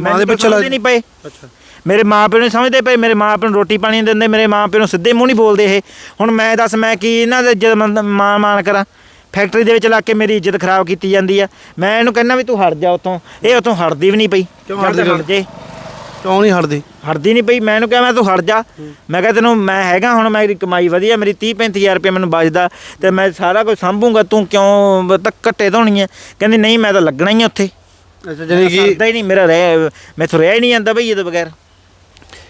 ਮਾਂ ਦੇ ਪਿੱਛੇ ਸਮਝਦੇ ਲੱਗ ਨਹੀਂ ਪਏ। ਅੱਛਾ। ਮੇਰੇ ਮਾਂ ਪਿਓ ਨਹੀਂ ਸਮਝਦੇ ਪਏ ਮੇਰੇ ਮਾਂ ਪਿਓ ਨੂੰ ਰੋਟੀ ਪਾਣੀ ਦਿੰਦੇ ਮੇਰੇ ਮਾਂ ਪਿਓ ਨੂੰ ਸਿੱਧੇ ਮੂੰਹ ਨਹੀਂ ਬੋਲਦੇ ਇਹ। ਹੁਣ ਮੈਂ ਦੱਸ ਮੈਂ ਕੀ ਇਹਨਾਂ ਦੇ ਇੱਜ਼ਤ ਮੰਦ- ਮਾਣ ਮਾਣ ਕਰਾਂ? ਫੈਕਟਰੀ ਦੇ ਵਿੱਚ ਲੱਗ ਕੇ ਮੇਰੀ ਇੱਜ਼ਤ ਖਰਾਬ ਕੀਤੀ ਜਾਂਦੀ ਆ। ਮੈਂ ਇਹਨੂੰ ਕਹਿੰਦਾ ਵੀ ਤੂੰ ਹਟ ਜਾ ਉਤੋਂ ਇਹ ਉਤੋਂ ਹਟਦੀ ਵੀ ਨਹੀਂ ਪਈ। ਹਟ ਜੇ। ਕਿਉਂ ਨਹੀਂ ਹਟਦੀ? ਹਟਦੀ ਨਹੀਂ ਪਈ ਮੈਂ ਇਹਨੂੰ ਕਿਹਾ ਮੈਂ ਤੂੰ ਹਟ ਜਾ। ਮੈਂ ਕਿਹਾ ਤੈਨੂੰ ਮੈਂ ਹੈਗਾ ਹੁਣ ਮੇਰੀ ਕਮਾਈ ਵਧੀਆ ਮੇਰੀ 30 35000 ਰੁਪਏ ਮੈਨੂੰ ਬਚਦਾ ਤੇ ਮੈਂ ਸਾਰਾ ਕੁਝ ਸੰਭੂਗਾ ਤੂੰ ਕਿਉਂ ਤੱਕ ਘੱਟੇ ਧੋਣੀ ਹੈ ਕਹਿੰਦੀ ਨਹੀਂ ਮੈਂ ਤਾਂ ਲੱਗਣਾ ਹੀ ਆ ਉੱਥੇ। ਅੱਛਾ ਜਾਨੀ ਕਿ ਸਰਦਾ ਹੀ ਨਹੀਂ ਮੇਰਾ ਰਹਿ ਮੈਥੋਂ ਰਹਿ ਹੀ ਨਹੀਂ ਜਾਂਦਾ ਬਈ ਇਹਦੇ ਬਗੈਰ।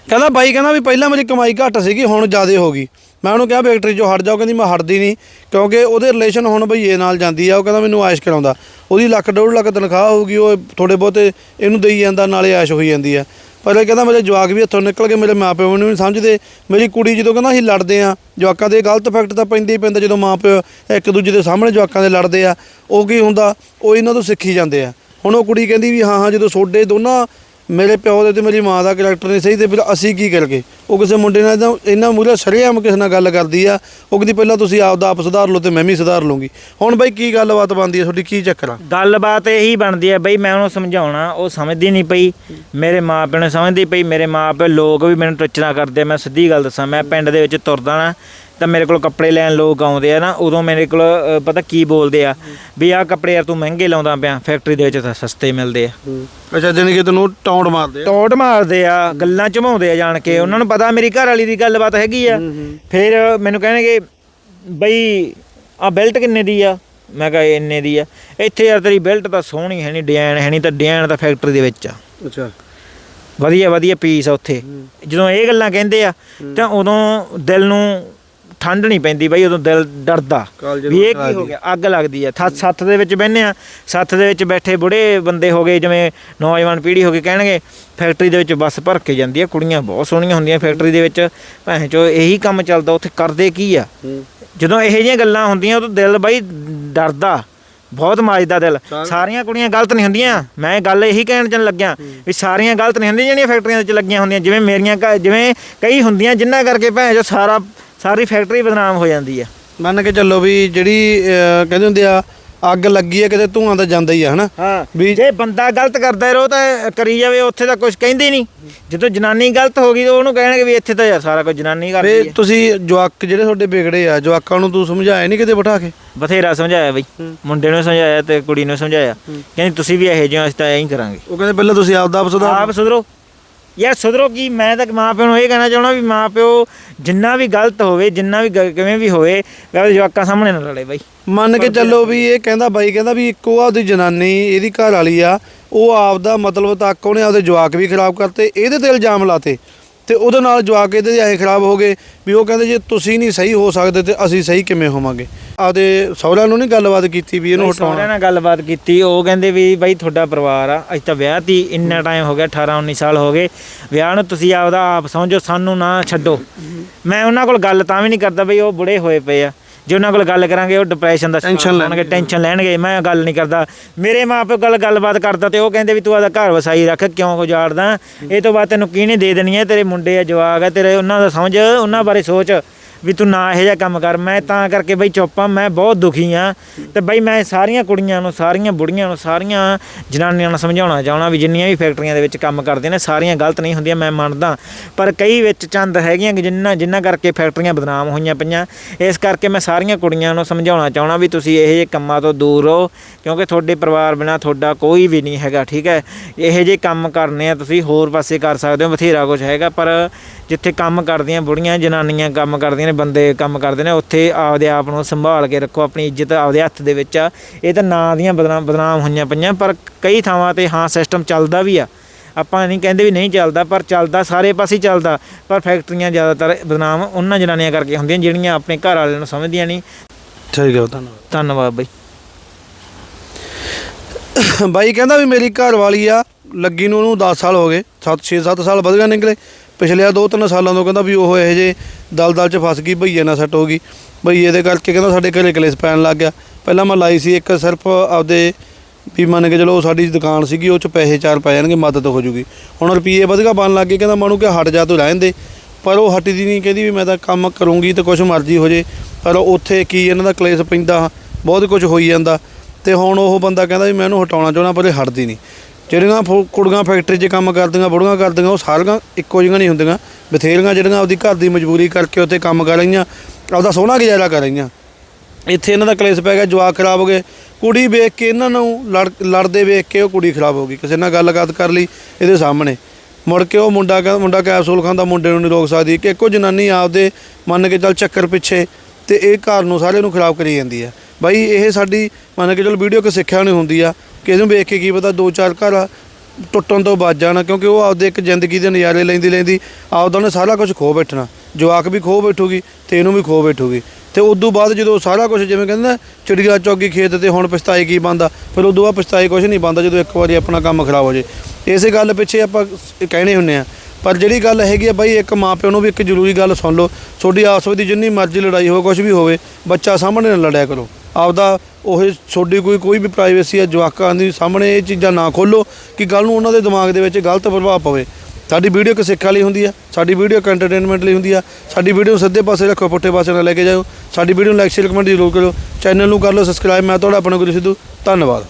ਕਹਿੰਦਾ ਬਾਈ ਕਹਿੰਦਾ ਵੀ ਪਹਿਲਾਂ ਮੇਰੀ ਕਮਾਈ ਘੱਟ ਸੀਗੀ ਹੁਣ ਜ਼ਿਆਦੇ ਹੋ ਗਈ। ਮੈਂ ਉਹਨੂੰ ਕਿਹਾ ਫੈਕਟਰੀ 'ਚੋਂ ਹਟ ਜਾਓ ਕਹਿੰਦੀ ਮੈਂ ਹਟਦੀ ਨਹੀਂ ਕਿਉਂਕਿ ਉਹਦੇ ਰਿਲੇਸ਼ਨ ਹੁਣ ਭਈਏ ਨਾਲ ਜਾਂਦੀ ਆ ਉਹ ਕਹਿੰਦਾ ਮੈਨੂੰ ਆਇਸ਼ ਕਰਾਉਂਦਾ। ਉਹਦੀ ਲੱਖ ਡੇਢ ਲੱਖ ਤਨਖਾਹ ਹੋਊਗੀ ਉਹ ਥੋੜੇ ਬਹੁਤੇ ਇਹਨੂੰ ਦੇਈ ਜਾਂਦਾ ਨਾਲੇ ਆਇਸ਼ ਹੋਈ ਜਾਂਦੀ ਆ। ਪਰ ਇਹ ਕਹਿੰਦਾ ਮੇਰੇ ਜਵਾਕ ਵੀ ਹੱਥੋਂ ਨਿਕਲ ਗਏ, ਮੇਰੇ ਮਾਪਿਓ ਨੂੰ ਨਹੀਂ ਸਮਝਦੇ। ਮੇਰੀ ਕੁੜੀ ਜਦੋਂ ਕਹਿੰਦਾ ਅਸੀਂ ਲੜਦੇ ਆ, ਜਵਾਕਾਂ ਦੇ ਗਲਤ ਇਫੈਕਟ ਤਾਂ ਪੈਂਦੇ ਹੀ ਪੈਂਦਾ, ਜਦੋਂ ਮਾਪਿਓ ਇੱਕ ਦੂਜੇ ਦੇ ਸਾਹਮਣੇ ਜਵਾਕਾਂ ਦੇ ਲੜਦੇ ਆ, ਉਹ ਕੀ ਹੁੰਦਾ, ਉਹ ਇਹਨਾਂ ਤੋਂ ਸਿੱਖੀ ਜਾਂਦੇ ਆ। ਹੁਣ ਉਹ ਕੁੜੀ ਕਹਿੰਦੀ ਵੀ ਹਾਂ ਹਾਂ ਜਦੋਂ ਸੋਡੇ ਦੋਨਾਂ ਮੇਰੇ ਪਿਓ ਦੇ ਤੇ ਮੇਰੀ ਮਾਂ ਦਾ ਕੈਰੈਕਟਰ ਨਹੀਂ ਸਹੀ ਤੇ ਫਿਰ ਅਸੀਂ ਕੀ ਕਰਗੇ ਉਹ ਕਿਸੇ ਮੁੰਡੇ ਨਾਲ ਤਾਂ ਇੰਨਾ ਮੂਰੇ ਸਰੇਆਮ ਕਿਸੇ ਨਾਲ ਗੱਲ ਕਰਦੀ ਆ ਉਹ ਕਹਿੰਦੀ ਪਹਿਲਾਂ ਤੁਸੀਂ ਆਪ ਦਾ ਆਪ ਸੁਧਾਰ ਲਓ ਤੇ ਮੈਂ ਵੀ ਸੁਧਾਰ ਲੂੰਗੀ ਹੁਣ ਬਾਈ ਕੀ ਗੱਲਬਾਤ ਬਣਦੀ ਆ ਤੁਹਾਡੀ ਕੀ ਚੱਕਰ ਆ? ਗੱਲਬਾਤ ਇਹੀ ਬਣਦੀ ਹੈ ਬਈ ਮੈਂ ਉਹਨੂੰ ਸਮਝਾਉਣਾ ਉਹ ਸਮਝਦੀ ਨਹੀਂ ਪਈ। ਮੇਰੇ ਮਾਪਿਆਂ ਨੇ ਸਮਝਦੀ ਪਈ ਮੇਰੇ ਮਾਪੇ ਲੋਕ ਵੀ ਮੈਨੂੰ ਟੱਚਣਾ ਕਰਦੇ ਆ, ਮੈਂ ਸਿੱਧੀ ਗੱਲ ਦੱਸਾਂ ਮੈਂ ਪਿੰਡ ਦੇ ਵਿੱਚ ਤੁਰਦਾ ਨਾ ਤਾਂ ਮੇਰੇ ਕੋਲ ਕੱਪੜੇ ਲੈਣ ਲੋਕ ਆਉਂਦੇ ਆ ਨਾ ਉਦੋਂ ਮੇਰੇ ਕੋਲ ਅ, ਪਤਾ ਕੀ ਬੋਲਦੇ ਆ? ਵੀ ਆਹ ਕੱਪੜੇ ਯਾਰ ਤੂੰ ਮਹਿੰਗੇ ਲਾਉਂਦਾ ਪਿਆ ਫੈਕਟਰੀ ਦੇ ਵਿੱਚ ਤਾਂ ਸਸਤੇ ਮਿਲਦੇ ਆ। ਅੱਛਾ ਜਾਨੀ ਕਿ ਤੈਨੂੰ ਟੌਂਟ ਮਾਰਦੇ ਆ? ਟੋਟ ਮਾਰਦੇ ਆ ਗੱਲਾਂ ਚਮਾਉਂਦੇ ਆ ਜਾਣ ਕੇ। ਉਹਨਾਂ ਨੂੰ ਪਤਾ ਮੇਰੀ ਘਰ ਵਾਲੀ ਦੀ ਗੱਲਬਾਤ ਹੈਗੀ ਆ। ਫਿਰ ਮੈਨੂੰ ਕਹਿਣਗੇ ਬਈ ਆ ਬੈਲਟ ਕਿੰਨੇ ਦੀ ਆ? ਮੈਂ ਕਿਹਾ ਇੰਨੇ ਦੀ ਆ। ਇੱਥੇ ਯਾਰ ਤੇਰੀ ਬੈਲਟ ਤਾਂ ਸੋਹਣੀ ਹੈ ਨਹੀਂ ਡਿਜ਼ਾਈਨ ਹੈ ਨਹੀਂ ਤਾਂ ਡਿਜ਼ਾਈਨ ਤਾਂ ਫੈਕਟਰੀ ਦੇ ਵਿੱਚ ਆ। ਅੱਛਾ। ਵਧੀਆ ਵਧੀਆ ਪੀਸ ਆ ਉੱਥੇ। ਜਦੋਂ ਇਹ ਗੱਲਾਂ ਕਹਿੰਦੇ ਆ ਤਾਂ ਉਦੋਂ ਦਿਲ ਨੂੰ ਠੰਡ ਨਹੀਂ ਪੈਂਦੀ ਬਈ ਉਦੋਂ ਦਿਲ ਡਰਦਾ। ਵੀ ਇਹ ਕੀ ਹੋ ਗਿਆ? ਅੱਗ ਲੱਗਦੀ ਆ। ਥ- ਸੱਥ ਦੇ ਵਿੱਚ ਬਹਿੰਦੇ ਆ। ਸੱਥ ਦੇ ਵਿੱਚ ਬੈਠੇ ਬੁੜੇ ਬੰਦੇ ਹੋ ਗਏ ਜਿਵੇਂ ਨੌਜਵਾਨ ਪੀੜ੍ਹੀ ਹੋ ਗਏ ਕਹਿਣਗੇ ਫੈਕਟਰੀ ਦੇ ਵਿੱਚ ਬੱਸ ਭਰ ਕੇ ਜਾਂਦੀ ਆ। ਕੁੜੀਆਂ ਬਹੁਤ ਸੋਹਣੀਆਂ ਹੁੰਦੀਆਂ ਫੈਕਟਰੀ ਦੇ ਵਿੱਚ। ਭੈਣ ਚੋ ਇਹੀ ਕੰਮ ਚੱਲਦਾ ਉੱਥੇ ਕਰਦੇ ਕੀ ਆ? ਜਦੋਂ ਇਹੋ ਜਿਹੀਆਂ ਗੱਲਾਂ ਹੁੰਦੀਆਂ ਉਦੋਂ ਦਿਲ ਬਈ ਡਰਦਾ। ਬਹੁਤ ਮਾਜਦਾ ਦਿਲ। ਸਾਰੀਆਂ ਕੁੜੀਆਂ ਗਲਤ ਨਹੀਂ ਹੁੰਦੀਆਂ। ਮੈਂ ਗੱਲ ਇਹੀ ਕਹਿਣ ਚੱਲ ਲੱਗਿਆ ਵੀ ਸਾਰੀਆਂ ਗਲਤ ਨਹੀਂ ਹੁੰਦੀਆਂ ਜਿਹੜੀਆਂ ਫੈਕਟਰੀਆਂ ਵਿੱਚ ਲੱਗੀਆਂ ਹੁੰਦੀਆਂ। ਜਿਵੇਂ ਮੇਰੀਆਂ ਜਿਵੇਂ ਕਈ ਹੁੰਦੀਆਂ ਜਿਨ੍ਹਾਂ ਕਰਕੇ ਭੈਣ ਜੋ ਸਾਰਾ ਸਾਰੀ ਫੈਕਟਰੀ ਬਦਨਾਮ ਹੋ ਜਾਂਦੀ ਆ। ਮੰਨ ਕੇ ਚੱਲੋ ਵੀ ਜਿਹੜੀ ਅਹ, ਕਹਿੰਦੇ ਹੁੰਦੇ ਆ ਅੱਗ ਲੱਗੀ ਹੈ ਕਿਤੇ ਧੂਆਂ ਤਾਂ ਜਾਂਦਾ ਹੀ ਆ ਹਨਾ? ਹਾਂ ਵੀ- ਜੇ ਬੰਦਾ ਗਲਤ ਕਰਦਾ ਰਹੋ ਤਾਂ ਕਰੀ ਜਾਵੇ ਉੱਥੇ ਤਾਂ ਕੁਝ ਕਹਿੰਦੇ ਨਹੀਂ। ਜਦੋਂ ਜਨਾਨੀ ਗਲਤ ਹੋ ਗਈ ਤਾਂ ਉਹਨੂੰ ਕਹਿਣਗੇ ਵੀ ਇੱਥੇ ਤਾਂ ਯਾਰ ਸਾਰਾ ਕੁਝ ਜਨਾਨੀ ਕਰਦੀ ਵੇ ਹੈ ਤੁਸੀਂ ਜਵਾਕ ਜਿਹੜੇ ਤੁਹਾਡੇ ਵਿਗੜੇ ਆ ਜਵਾਕਾਂ ਨੂੰ ਤੂੰ ਸਮਝਾਇਆ ਨਹੀਂ ਕਿਤੇ ਬਿਠਾ ਕੇ? ਬਥੇਰਾ ਸਮਝਾਇਆ ਬਈ। ਮੁੰਡੇ ਨੂੰ ਸਮਝਾਇਆ ਤੇ ਕੁੜੀ ਨੂੰ ਸਮਝਾਇਆ। ਕਹਿੰਦੀ ਤੁਸੀਂ ਵੀ ਇਹੋ ਜਿਹਾ ਅਸੀਂ ਤਾਂ ਐਂ ਹੀ ਕਰਾਂਗੇ। ਉਹ ਕਹਿੰਦੇ ਪਹਿਲਾਂ ਤੁਸੀਂ ਆਪਦਾ ਆਪ ਸੁਧਾਰ ਆਪ ਸੁਧਰੋ। ਯਾਰ ਸੁਧਰੋ ਕੀ ਮੈਂ ਤਾਂ ਮਾਂ ਪਿਓ ਨੂੰ ਇਹ ਕਹਿਣਾ ਚਾਹਣਾ ਵੀ ਮਾਂ ਪਿਓ ਜਿੰਨਾ ਵੀ ਗਲਤ ਹੋਵੇ ਜਿੰਨਾ ਵੀ ਗ- ਕਿਵੇਂ ਵੀ ਹੋਵੇ ਵੀ ਜਵਾਕਾਂ ਸਾਹਮਣੇ ਨਾ ਲੜੇ ਬਈ। ਮੰਨ ਕੇ ਚੱਲੋ ਵੀ ਇਹ ਕਹਿੰਦਾ ਬਾਈ ਕਹਿੰਦਾ ਵੀ ਇੱਕੋ ਆਪਦੀ ਜਨਾਨੀ ਇਹਦੀ ਘਰ ਵਾਲੀ ਆ ਉਹ ਆਪਦਾ ਮਤਲਬ ਤੱਕ ਉਹਨੇ ਆਪਦੇ ਜਵਾਕ ਵੀ ਖਰਾਬ ਕਰਤੇ ਇਹਦੇ ਤੇ ਇਲਜ਼ਾਮ ਲਾਤੇ। ਤੇ ਉਹਦੇ ਨਾਲ ਜਵਾਕ ਇਹਦੇ ਐ ਖਰਾਬ ਹੋ ਗਏ ਵੀ ਉਹ ਕਹਿੰਦੇ ਜੇ ਤੁਸੀਂ ਨਹੀਂ ਸਹੀ ਹੋ ਸਕਦੇ ਤੇ ਅਸੀਂ ਸਹੀ ਕਿਵੇਂ ਹੋਵਾਂਗੇ। ਆਪਦੇ ਸਹੁਰਿਆਂ ਨੂੰ ਨਹੀਂ ਗੱਲਬਾਤ ਕੀਤੀ ਵੀ ਇਹਨੂੰ ਹਟਾਉਣਾ। ਸਹੁਰਿਆਂ ਨਾਲ ਗੱਲਬਾਤ ਕੀਤੀ ਉਹ ਕਹਿੰਦੇ ਵੀ ਬਾਈ ਤੁਹਾਡਾ ਪਰਿਵਾਰ ਆ ਅਸੀਂ ਤਾਂ ਵਿਆਹ ਤੀ ਇੰਨਾ ਟਾਈਮ ਹੋ ਗਿਆ 18 19 ਸਾਲ ਹੋ ਗਏ। ਵਿਆਹ ਨੂੰ ਤੁਸੀਂ ਆਪਦਾ ਆਪ ਸਮਝੋ ਸਾਨੂੰ ਨਾ ਛੱਡੋ। ਮੈਂ ਉਹਨਾਂ ਕੋਲ ਗੱਲ ਤਾਂ ਵੀ ਨਹੀਂ ਕਰਦਾ ਬਈ ਉਹ ਬੁੜੇ ਹੋਏ ਪਏ ਆ। ਜੇ ਉਹਨਾਂ ਕੋਲ ਗੱਲ ਕਰਾਂਗੇ ਉਹ ਡਿਪਰੈਸ਼ਨ ਦਾ Tension ਲੈਣਗੇ ਟੈਨਸ਼ਨ ਲੈਣਗੇ ਮੈਂ ਗੱਲ ਨਹੀਂ ਕਰਦਾ। ਮੇਰੇ ਮਾਪੇ ਗੱਲ ਗੱਲਬਾਤ ਕਰਦਾ ਤੇ ਉਹ ਕਹਿੰਦੇ ਵੀ ਤੂੰ ਆਦਾ ਘਰ ਵਸਾਈ ਰੱਖ ਕਿਉਂ ਗੁਜ਼ਾਰਦਾ? ਇਹ ਤੋਂ ਬਾਅਦ ਤੈਨੂੰ ਕਿਹਨੇ ਦੇ ਦੇਣੀ ਹੈ? ਤੇਰੇ ਮੁੰਡੇ ਆ ਜਵਾਗ ਆ ਤੇਰੇ ਉਹਨਾਂ ਦਾ ਸਮਝ ਉਹਨਾਂ ਬਾਰੇ ਸੋਚ। ਵੀ ਤੂੰ ਨਾ ਇਹੋ ਜਿਹਾ ਕੰਮ ਕਰ। ਮੈਂ ਤਾਂ ਕਰਕੇ ਬਈ ਚੁੱਪ ਆ, ਮੈਂ ਬਹੁਤ ਦੁਖੀ ਆ। ਤੇ ਬਈ ਮੈਂ ਸਾਰੀਆਂ ਕੁੜੀਆਂ ਨੂੰ, ਸਾਰੀਆਂ ਬੁੜੀਆਂ ਨੂੰ, ਸਾਰੀਆਂ ਜਨਾਨੀਆਂ ਨੂੰ ਸਮਝਾਉਣਾ ਚਾਹਣਾ ਵੀ ਜਿੰਨੀਆਂ ਵੀ ਫੈਕਟਰੀਆਂ ਦੇ ਵਿੱਚ ਕੰਮ ਕਰਦੇ ਨੇ, ਸਾਰੀਆਂ ਗਲਤ ਨਹੀਂ ਹੁੰਦੀਆਂ, ਮੈਂ ਮੰਨਦਾ। ਪਰ ਕਈ ਵਿੱਚ ਚੰਦ ਹੈਗੀਆਂ ਕਿ ਜਿੰਨਾ ਜਿੰਨਾ ਕਰਕੇ ਫੈਕਟਰੀਆਂ ਬਦਨਾਮ ਹੋਈਆਂ ਪਈਆਂ, ਇਸ ਕਰਕੇ ਮੈਂ ਸਾਰੀਆਂ ਕੁੜੀਆਂ ਨੂੰ ਸਮਝਾਉਣਾ ਚਾਹਣਾ ਵੀ ਤੁਸੀਂ ਇਹੋ ਜਿਹੇ ਕੰਮਾਂ ਤੋਂ ਦੂਰ ਰਹੋ, ਕਿਉਂਕਿ ਤੁਹਾਡੇ ਪਰਿਵਾਰ ਬਿਨਾ ਤੁਹਾਡਾ ਕੋਈ ਵੀ ਨਹੀਂ ਹੈਗਾ, ਠੀਕ ਹੈ? ਇਹੋ ਜਿਹੇ ਕੰਮ ਕਰਨੇ ਆ, ਤੁਸੀਂ ਹੋਰ ਪਾਸੇ ਕਰ ਸਕਦੇ ਹੋ, ਬਥੇਰਾ ਕੁਝ ਹੈਗਾ, ਪਰ ਜਿੱਥੇ ਕੰਮ ਕਰਦੀਆਂ ਬੁੜੀਆਂ ਜਨਾਨੀਆਂ ਕੰਮ ਕਰਦੀਆਂ ਨੇ ਬੰਦੇ ਕੰਮ ਕਰਦੇ ਨੇ ਉੱਥੇ ਆਪਦੇ ਆਪ ਨੂੰ ਸੰਭਾਲ ਕੇ ਰੱਖੋ ਆਪਣੀ ਇੱਜ਼ਤ ਆਪਦੇ ਹੱਥ ਦੇ ਵਿੱਚ ਆ। ਇਹ ਤਾਂ ਨਾਂ ਦੀਆਂ ਬਦਨਾਮ ਬਦਨਾਮ ਹੋਈਆਂ ਪਈਆਂ ਪਰ ਕਈ ਥਾਵਾਂ ਤੇ ਹਾਂ ਸਿਸਟਮ ਚੱਲਦਾ ਵੀ ਆ। ਆਪਾਂ ਨਹੀਂ ਕਹਿੰਦੇ ਵੀ ਨਹੀਂ ਚੱਲਦਾ ਪਰ ਚੱਲਦਾ ਸਾਰੇ ਪਾਸੇ ਚੱਲਦਾ। ਪਰ ਫੈਕਟਰੀਆਂ ਜ਼ਿਆਦਾਤਰ ਬਦਨਾਮ ਉਹਨਾਂ ਜਨਾਨੀਆਂ ਕਰਕੇ ਹੁੰਦੀਆਂ ਜਿਹੜੀਆਂ ਆਪਣੇ ਘਰ ਵਾਲਿਆਂ ਨੂੰ ਸਮਝਦੀਆਂ ਨਹੀਂ। ਠੀਕ ਹੈ ਧੰਨਵਾਦ। ਧੰਨਵਾਦ ਬਈ। ਬਾਈ ਕਹਿੰਦਾ ਵੀ ਮੇਰੀ ਘਰ ਵਾਲੀ ਆ ਲੱਗੀ ਨੂੰ ਉਹਨੂੰ 10 ਸਾਲ ਹੋ ਗਏ 7 6 7 ਸਾਲ ਵਧੀਆ ਨਿਕਲੇ। ਪਿਛਲੇ 2-3 ਸਾਲਾਂ ਤੋਂ ਕਹਿੰਦਾ ਵੀ ਉਹ ਇਹੋ ਜੇ ਦਲਦਲ 'ਚ ਫਸ ਗਈ, ਭਈਏ ਨਾਲ ਸੱਟ ਹੋ ਗਈ। ਭਈਏ ਦੇ ਕਰਕੇ ਕਹਿੰਦਾ ਸਾਡੇ ਘਰੇ ਕਲੇਸ਼ ਪੈਣ ਲੱਗ ਗਿਆ। ਪਹਿਲਾਂ ਮੈਂ ਲਾਈ ਸੀ ਇੱਕ ਸਿਰਫ ਆਪਦੇ ਵੀ ਮੰਨ ਕੇ ਚਲੋ ਸਾਡੀ ਦੁਕਾਨ ਸੀਗੀ, ਉਹ 'ਚ ਪੈਸੇ ਚਾਰ ਪੈ ਜਾਣਗੇ, ਮਦਦ ਹੋ ਜੂਗੀ। ਹੁਣ ਰੁਪਈਏ ਵਧਗਾ ਬਣ ਲੱਗ ਗਏ, ਕਹਿੰਦਾ ਮਾਨੂੰ ਕਿ ਹਟ ਜਾ ਤੂੰ ਰਹਿਣ ਦੇ। ਪਰ ਉਹ ਹਟਦੀ ਨਹੀਂ, ਕਹਿੰਦੀ ਵੀ ਮੈਂ ਤਾਂ ਕੰਮ ਕਰੂੰਗੀ ਤੇ ਕੁਝ ਮਰਜ਼ੀ ਹੋ ਜੇ। ਪਰ ਉੱਥੇ ਕੀ ਇਹਨਾਂ ਦਾ ਕਲੇਸ਼ ਪੈਂਦਾ, ਬਹੁਤ ਕੁਝ ਹੋਈ ਜਾਂਦਾ। ਤੇ ਹੁਣ ਉਹ ਬੰਦਾ ਕਹਿੰਦਾ ਵੀ ਮੈਂ ਇਹਨੂੰ ਹਟਾਉਣਾ ਚਾਹੁੰਦਾ, ਪਰ ਇਹ ਹਟਦੀ ਨਹੀਂ। ਜਿਹੜੀਆਂ ਫੋ- ਕੁੜੀਆਂ ਫੈਕਟਰੀ 'ਚ ਕੰਮ ਕਰਦੀਆਂ, ਬੁੜੀਆਂ ਕਰਦੀਆਂ, ਉਹ ਸਾਰੀਆਂ ਇੱਕੋ ਜਿਹੀਆਂ ਨਹੀਂ ਹੁੰਦੀਆਂ। ਬਥੇਰੀਆਂ ਜਿਹੜੀਆਂ ਆਪਦੀ ਘਰ ਦੀ ਮਜਬੂਰੀ ਕਰਕੇ ਉੱਥੇ ਕੰਮ ਕਰ ਰਹੀਆਂ ਆਪਦਾ ਸੋਹਣਾ ਗੁਜ਼ਾਰਾ ਕਰ ਰਹੀਆਂ ਇੱਥੇ ਇਹਨਾਂ ਦਾ ਕਲੇਸ਼ ਪੈ ਗਿਆ, ਜਵਾਕ ਖਰਾਬ ਹੋ ਗਏ। ਕੁੜੀ ਵੇਖ ਕੇ ਇਹਨਾਂ ਨੂੰ ਲੜ ਲੜਦੇ ਵੇਖ ਕੇ ਉਹ ਕੁੜੀ ਖਰਾਬ ਹੋ ਗਈ। ਕਿਸੇ ਨਾਲ ਗੱਲਬਾਤ ਕਰ ਲਈ ਇਹਦੇ ਸਾਹਮਣੇ। ਮੁੜ ਕੇ ਉਹ ਮੁੰਡਾ ਕਹਿੰਦਾ ਮੁੰਡਾ ਕੈਪਸੂਲ ਖਾਂਦਾ, ਮੁੰਡੇ ਨੂੰ ਨਹੀਂ ਰੋਕ ਸਕਦੀ। ਕਿ ਇੱਕੋ ਜਨਾਨੀ ਆਪਦੇ ਮੰਨ ਕੇ ਚੱਲ ਚੱਕਰ ਪਿੱਛੇ ਤੇ ਇਹ ਘਰ ਨੂੰ ਸਾਰਿਆਂ ਨੂੰ ਖਰਾਬ ਕਰੀ ਜਾਂਦੀ ਹੈ ਬਾਈ, ਇਹ ਸਾਡੀ ਮੰਨ ਕੇ ਚੱਲ ਵੀਡੀਓ ਕਿ ਸਿੱਖਿਆ ਨਹੀਂ ਹੁੰਦੀ ਆ। ਇਹਨੂੰ ਵੇਖ ਕੇ ਕੀ ਪਤਾ ਦੋ ਚਾਰ ਘਰ ਟੁੱਟਣ ਤੋਂ ਬਚ ਜਾਣਾ, ਕਿਉਂਕਿ ਉਹ ਆਪਦੇ ਇੱਕ ਜ਼ਿੰਦਗੀ ਦੇ ਨਜ਼ਾਰੇ ਲੈਂਦੀ ਲੈਂਦੀ ਆਪਦਾ ਉਹਨੇ ਸਾਰਾ ਕੁਝ ਖੋ ਬੈਠਣਾ। ਜਵਾਕ ਵੀ ਖੋ ਬੈਠੂਗੀ ਤੇ ਇਹਨੂੰ ਵੀ ਖੋ ਬੈਠੂਗੀ। ਤੇ ਤੋਂ ਬਾਅਦ ਜਦੋਂ ਸਾਰਾ ਕੁਝ ਜਿਵੇਂ ਕਹਿੰਦੇ ਨਾ, ਚਿੜੀਆ ਚੌਗੀ ਖੇਤ ਤੇ ਹੁਣ ਪਛਤਾਏ ਕੀ ਬੰਦਾ, ਫਿਰ ਉਦੋਂ ਬਾਅਦ ਪਛਤਾਏ ਕੁਝ ਨਹੀਂ ਬੰਦਾ ਜਦੋਂ ਇੱਕ ਵਾਰੀ ਆਪਣਾ ਕੰਮ ਖਰਾਬ ਹੋ ਜੇ। ਇਸੇ ਗੱਲ ਪਿੱਛੇ ਆਪਾਂ ਕਹਿਣੇ ਹੁੰਨੇ ਆ। ਪਰ ਜਿਹੜੀ ਗੱਲ ਹੈਗੀ ਆ ਬਾਈ, ਇੱਕ ਮਾਂ ਪਿਓ ਨੂੰ ਵੀ ਇੱਕ ਜ਼ਰੂਰੀ ਗੱਲ ਸੁਣ ਲਓ। ਤੁਹਾਡੀ ਆਪਸ ਵਿੱਚ ਜਿੰਨੀ ਮਰਜ਼ੀ ਲੜਾਈ ਹੋਵੇ ਕੁਝ ਵੀ ਹੋਵੇ, ਬੱਚਾ ਸਾਹਮਣੇ ਨਾ ਲੜਿਆ ਕਰੋ। ਆਪਦਾ ਉਹ ਤੁਹਾਡੀ ਕੋਈ ਕੋਈ ਵੀ ਪ੍ਰਾਈਵੇਸੀ ਹੈ ਜਵਾਕਾਂ ਦੀ ਸਾਹਮਣੇ ਇਹ ਚੀਜ਼ਾਂ ਨਾ ਖੋਲੋ ਕਿ ਗੱਲ ਨੂੰ ਉਹਨਾਂ ਦੇ ਦਿਮਾਗ ਦੇ ਵਿੱਚ ਗਲਤ ਪ੍ਰਭਾਵ ਪਵੇ। ਸਾਡੀ ਵੀਡੀਓ ਇੱਕ ਸਿੱਖਿਆ ਲਈ ਹੁੰਦੀ ਆ, ਸਾਡੀ ਵੀਡੀਓ ਇੱਕ ਐਂਟਰਟੇਨਮੈਂਟ ਲਈ ਹੁੰਦੀ ਆ, ਸਾਡੀ ਵੀਡੀਓ ਨੂੰ ਸਿੱਧੇ ਪਾਸੇ ਰੱਖੋ, ਪੁੱਠੇ ਪਾਸੇ ਨਾ ਲੈ ਕੇ ਜਾਓ ਸਾਡੀ ਵੀਡੀਓ ਨੂੰ ਲਾਈਕ ਸ਼ੇਅਰ ਕਮੈਂਟ ਜ਼ਰੂਰ ਕਰੋ ਚੈਨਲ ਨੂੰ ਕਰ ਲਓ ਸਬਸਕ੍ਰਾਈਬ ਮੈਂ ਤੁਹਾਡਾ ਆਪਣਾ ਗੁਰੂ ਸਿੱਧੂ। ਧੰਨਵਾਦ।